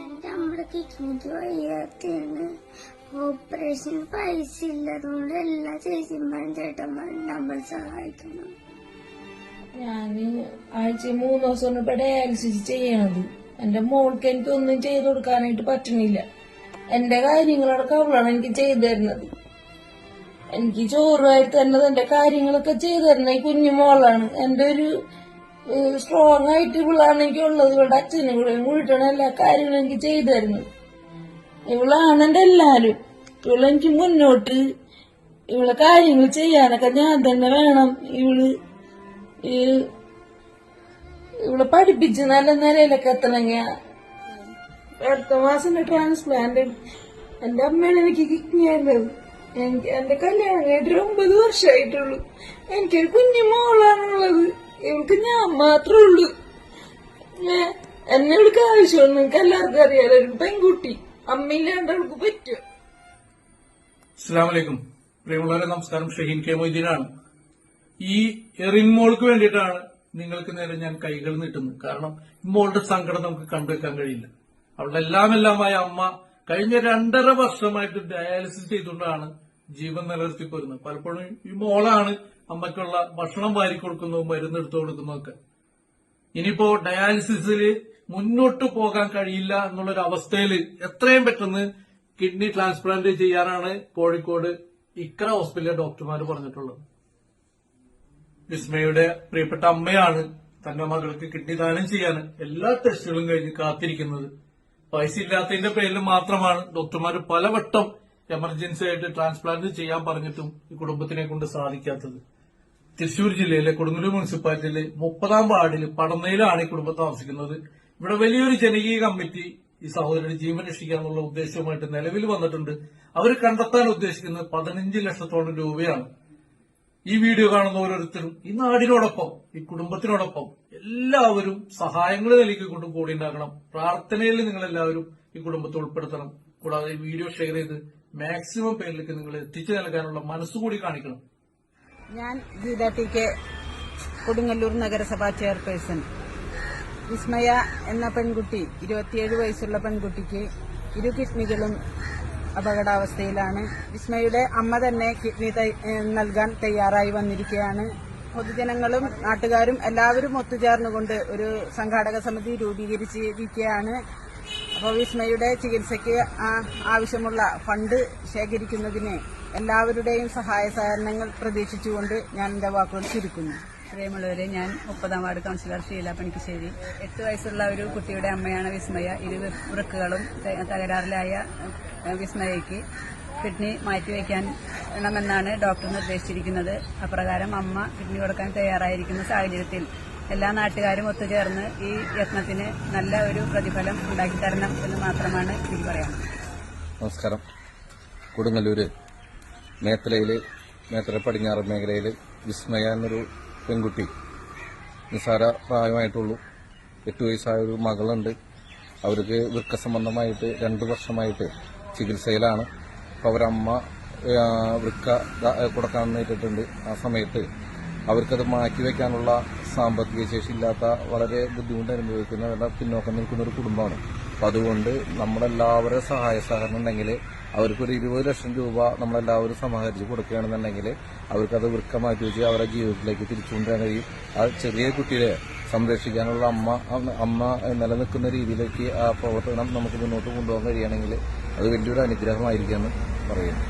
എന്റെ അമ്മയ്ക്ക് കിഡ്നിക്ക് വയ്യാത്തതാണ്. ഓപ്പറേഷൻ പൈസ ഇല്ലാതുകൊണ്ട് എല്ലാ ചേച്ചിമാരും ചേട്ടന്മാരും നമ്മൾ സഹായിക്കണം ഞാൻ ആഴ്ച മൂന്ന് ദിവസം ഇപ്പൊ ഡയാലിസിസ് ചെയ്യണത്. എന്റെ മോൾക്ക് എനിക്കൊന്നും ചെയ്തു കൊടുക്കാനായിട്ട് പറ്റണില്ല. എന്റെ കാര്യങ്ങളടക്കം അവളാണ് എനിക്ക് ചെയ്തു തരുന്നത്. എനിക്ക് ചോറുമായിട്ട് തന്നെ എന്റെ കാര്യങ്ങളൊക്കെ ചെയ്തു തരുന്ന ഈ കുഞ്ഞു മോളാണ്. എന്റെ ഒരു സ്ട്രോങ് ആയിട്ട് ഇവളാണ് എനിക്ക് ഉള്ളത്. ഇവിടെ അച്ഛനും കൂടെ വീട്ടാണ് എല്ലാ കാര്യങ്ങളും എനിക്ക് ചെയ്തു തരുന്നത്. ഇവളാണ് എന്റെ എല്ലാരും ഇവളെനിക്ക് മുന്നോട്ട് ഇവളെ കാര്യങ്ങൾ ചെയ്യാനൊക്കെ ഞാൻ തന്നെ വേണം. ഇവൾ ഇവളെ പഠിപ്പിച്ച് നല്ല നിലയിലൊക്കെ എത്തണമെങ്കിൽ അടുത്ത മാസം ട്രാൻസ്പ്ലാന്റ് എന്റെ അമ്മയാണ് എനിക്ക് കിഡ്നി ആയിരുന്നത് എനിക്ക് എന്റെ കല്യാണം കഴിഞ്ഞിട്ട് ഒമ്പത് വർഷമായിട്ടുള്ളൂ. എനിക്കൊരു കുഞ്ഞു മോളാണുള്ളത്. ഇവൾക്ക് ഞാൻ മാത്രമേ ഉള്ളൂ. എന്നെ ആവശ്യമാണ്. നിങ്ങൾക്ക് എല്ലാവർക്കും അറിയാലോ ഒരു പെൺകുട്ടി. അമ്മയില്ലാണ്ട് അവൾക്ക് പറ്റുമോ അസ്സാമലൈക്കും പ്രിയമുള്ളവരെ നമസ്കാരം. ഷഹീൻ കെ മൊയ്തീനാണ്. ഈ എറിൻ മോൾക്ക് വേണ്ടിയിട്ടാണ് നിങ്ങൾക്ക് നേരെ ഞാൻ കൈകൾ നീട്ടുന്നത്. കാരണം മോളുടെ സങ്കടം നമുക്ക് കണ്ടുവെക്കാൻ കഴിയില്ല. അവളുടെ എല്ലാം എല്ലാമായ അമ്മ കഴിഞ്ഞ രണ്ടര വർഷമായിട്ട് ഡയാലിസിസ് ചെയ്തുകൊണ്ടാണ് ജീവൻ നിലനിർത്തി പോരുന്നത് പലപ്പോഴും ഈ മോളാണ് അമ്മയ്ക്കുള്ള ഭക്ഷണം വാരി കൊടുക്കുന്നതും മരുന്ന് എടുത്തു കൊടുക്കുന്നതൊക്കെ. ഇനിയിപ്പോ ഡയാലിസിസിൽ മുന്നോട്ട് പോകാൻ കഴിയില്ല എന്നുള്ളൊരു അവസ്ഥയിൽ എത്രയും പെട്ടെന്ന് കിഡ്നി ട്രാൻസ്പ്ലാന്റ് ചെയ്യാനാണ് കോഴിക്കോട് ഇക്ര ഹോസ്പിറ്റലിലെ ഡോക്ടർമാർ പറഞ്ഞിട്ടുള്ളത്. വിസ്മയുടെ പ്രിയപ്പെട്ട അമ്മയാണ് തന്റെ മകൾക്ക് കിഡ്നി ദാനം ചെയ്യാൻ എല്ലാ ടെസ്റ്റുകളും കഴിഞ്ഞ് കാത്തിരിക്കുന്നത്. പൈസ ഇല്ലാത്തതിന്റെ പേരിൽ മാത്രമാണ് ഡോക്ടർമാർ പലവട്ടം എമർജൻസി ആയിട്ട് ട്രാൻസ്പ്ലാന്റ് ചെയ്യാൻ പറഞ്ഞിട്ടും ഈ കുടുംബത്തിനെ കൊണ്ട് സാധിക്കാത്തത്. തൃശൂർ ജില്ലയിലെ കൊടുങ്ങല്ലൂർ മുനിസിപ്പാലിറ്റിയിലെ മുപ്പതാം വാർഡിൽ പടന്നയിലാണ് ഈ കുടുംബം താമസിക്കുന്നത്. ഇവിടെ വലിയൊരു ജനകീയ കമ്മിറ്റി ഈ സഹോദരന്റെ ജീവൻ രക്ഷിക്കാനുള്ള ഉദ്ദേശവുമായിട്ട് നിലവിൽ വന്നിട്ടുണ്ട്. അവർ കണ്ടെത്താൻ ഉദ്ദേശിക്കുന്നത് പതിനഞ്ച് ലക്ഷത്തോളം രൂപയാണ്. ഈ വീഡിയോ കാണുന്ന ഓരോരുത്തരും ഈ നാടിനോടൊപ്പം ഈ കുടുംബത്തിനോടൊപ്പം എല്ലാവരും സഹായങ്ങൾ നൽകിക്കൊണ്ട് കൂടി ഉണ്ടാകണം. പ്രാർത്ഥനയിൽ നിങ്ങൾ എല്ലാവരും ഈ കുടുംബത്തെ ഉൾപ്പെടുത്തണം. കൂടാതെ ഈ വീഡിയോ ഷെയർ ചെയ്ത് മാക്സിമം പേരിലേക്ക് നിങ്ങൾ എത്തിച്ചു നൽകാനുള്ള മനസ്സുകൂടി കാണിക്കണം. ഞാൻ ഗീത ടി കെ കൊടുങ്ങല്ലൂർ നഗരസഭാ ചെയർപേഴ്സൺ. വിസ്മയ എന്ന പെൺകുട്ടി ഇരുപത്തിയേഴ് വയസ്സുള്ള പെൺകുട്ടിക്ക് ഇരു കിഡ്നികളും അപകടാവസ്ഥയിലാണ്. വിസ്മയുടെ അമ്മ തന്നെ കിഡ്നി നൽകാൻ തയ്യാറായി വന്നിരിക്കുകയാണ്. പൊതുജനങ്ങളും നാട്ടുകാരും എല്ലാവരും ഒത്തുചേർന്നുകൊണ്ട് ഒരു സംഘാടക സമിതി രൂപീകരിച്ചിരിക്കുകയാണ്. അപ്പോൾ വിസ്മയുടെ ചികിത്സയ്ക്ക് ആവശ്യമുള്ള ഫണ്ട് ശേഖരിക്കുന്നതിന് എല്ലാവരുടെയും സഹായ സഹകരണങ്ങൾ പ്രതീക്ഷിച്ചുകൊണ്ട് ഞാൻ എന്റെ വാക്കുകൾ ചുരുക്കുന്നു. പ്രിയമുള്ളവരെ ഞാൻ മുപ്പതാം വാർഡ് കൗൺസിലർ ഷീല പണിക്കശ്ശേരി. എട്ട് വയസ്സുള്ള ഒരു കുട്ടിയുടെ അമ്മയാണ് വിസ്മയ. ഇരു വൃക്കുകളും തകരാറിലായ വിസ്മയയ്ക്ക് കിഡ്നി മാറ്റിവെക്കാൻ വേണമെന്നാണ് ഡോക്ടർ നിർദ്ദേശിച്ചിരിക്കുന്നത്. അപ്രകാരം അമ്മ കിഡ്നി കൊടുക്കാൻ തയ്യാറായിരിക്കുന്ന സാഹചര്യത്തിൽ എല്ലാ നാട്ടുകാരും ഒത്തുചേർന്ന് ഈ യത്നത്തിന് നല്ല ഒരു പ്രതിഫലം ഉണ്ടാക്കിത്തരണം എന്ന് മാത്രമാണ് എനിക്ക് പറയാം നമസ്കാരം. കൊടുങ്ങല്ലൂര് മേത്തലയിൽ മേത്തല പടിഞ്ഞാറ് മേഖലയിൽ വിസ്മയ എന്നൊരു പെൺകുട്ടി നിസ്സാര പ്രായമായിട്ടുള്ളൂ. എട്ട് വയസ്സായ ഒരു മകളുണ്ട്. അവർക്ക് വൃക്ക സംബന്ധമായിട്ട് രണ്ട് വർഷമായിട്ട് ചികിത്സയിലാണ്. അപ്പോൾ അവരമ്മ വൃക്ക കൊടുക്കാൻ നേരിട്ടുണ്ട് ആ സമയത്ത് അവർക്കത് മാറ്റിവെക്കാനുള്ള സാമ്പത്തിക ശേഷി ഇല്ലാത്ത വളരെ ബുദ്ധിമുട്ട് അനുഭവിക്കുന്ന വളരെ പിന്നോക്കം നിൽക്കുന്ന ഒരു കുടുംബമാണ്. അപ്പം അതുകൊണ്ട് നമ്മളെല്ലാവരും സഹായ സഹകരണം ഉണ്ടെങ്കിൽ അവർക്കൊരു ഇരുപത് ലക്ഷം രൂപ നമ്മളെല്ലാവരും സമാഹരിച്ച് കൊടുക്കുകയാണെന്നുണ്ടെങ്കിൽ അവർക്കത് വൃക്ക മാറ്റി വെച്ച് അവരുടെ ജീവിതത്തിലേക്ക് തിരിച്ചുകൊണ്ടുവരാൻ കഴിയും. ആ ചെറിയ കുട്ടിയെ സംരക്ഷിക്കാനുള്ള അമ്മ അമ്മ നിലനിൽക്കുന്ന രീതിയിലേക്ക് ആ പ്രവർത്തനം നമുക്ക് മുന്നോട്ട് കൊണ്ടുപോകാൻ കഴിയുകയാണെങ്കിൽ അത് വലിയൊരു അനുഗ്രഹമായിരിക്കുമെന്ന് പറയുന്നു.